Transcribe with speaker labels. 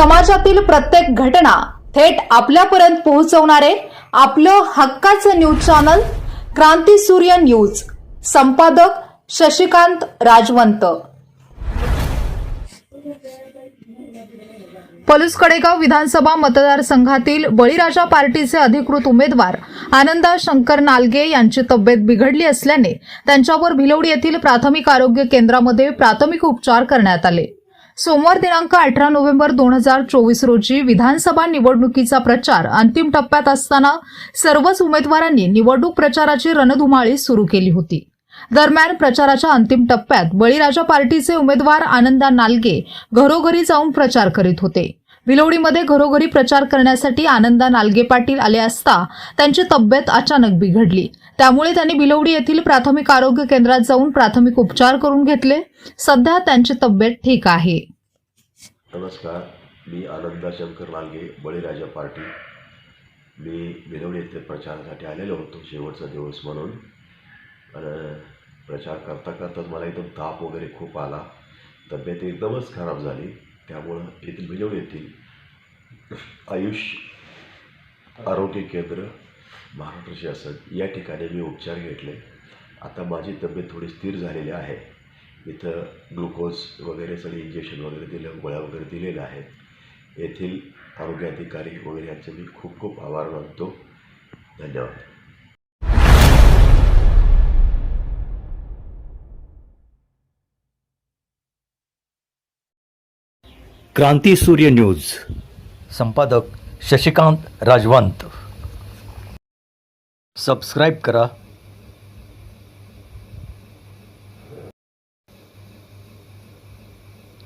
Speaker 1: समाजातील प्रत्येक घटना थेट आपल्यापर्यंत पोहोचवणारे आपलं हक्काचं न्यूज चॅनल क्रांती सूर्य न्यूज. संपादक शशिकांत राजवंत. पलूस कडेगाव विधानसभा मतदारसंघातील बळीराजा पार्टीचे अधिकृत उमेदवार आनंदा शंकर नालगे यांची तब्येत बिघडली असल्याने त्यांच्यावर भिलवडी येथील प्राथमिक आरोग्य केंद्रामध्ये प्राथमिक उपचार करण्यात आले. सोमवार दिनांक अठरा नोव्हेंबर दोन हजार चोवीस रोजी विधानसभा निवडणुकीचा प्रचार अंतिम टप्प्यात असताना सर्वच उमेदवारांनी निवडणूक प्रचाराची रणधुमाळी सुरू केली होती. दरम्यान प्रचाराच्या अंतिम टप्प्यात बळीराजा पार्टीचे उमेदवार आनंदा नालगे घरोघरी जाऊन प्रचार करीत होते. विलोडीमध्ये घरोघरी प्रचार करण्यासाठी आनंदा नालगे पाटील आले असता त्यांची तब्येत अचानक बिघडली. त्यामुळे त्यांनी बिलवडी येथील प्राथमिक आरोग्य केंद्रात जाऊन प्राथमिक उपचार करून घेतले. सध्या त्यांची तब्येत ठीक आहे.
Speaker 2: नमस्कार मी आनंदा शंकर लालगे बळीराजा पार्टी. मी बिलवडी येथे प्रचारासाठी आलेलो होतो शेवटचा दिवस म्हणून. आणि प्रचार करता करताच मला एकदम ताप वगैरे खूप आला. तब्येत एकदमच खराब झाली. त्यामुळं येथील बिलवडी येथील आयुष आरोग्य केंद्र महाराष्ट्र शासन या ठिकाणी मी उपचार घेतले. आता माझी तब्येत थोडी स्थिर झालेली आहे. इथं ग्लुकोज वगैरे सगळे इंजेक्शन वगैरे दिले गोळ्या वगैरे दिलेल्या आहेत. येथील आरोग्य अधिकारी वगैरे यांचे मी खूप खूप आभार मानतो. धन्यवाद.
Speaker 3: क्रांती सूर्य न्यूज. संपादक शशिकांत राजवंत. सबस्क्राईब करा.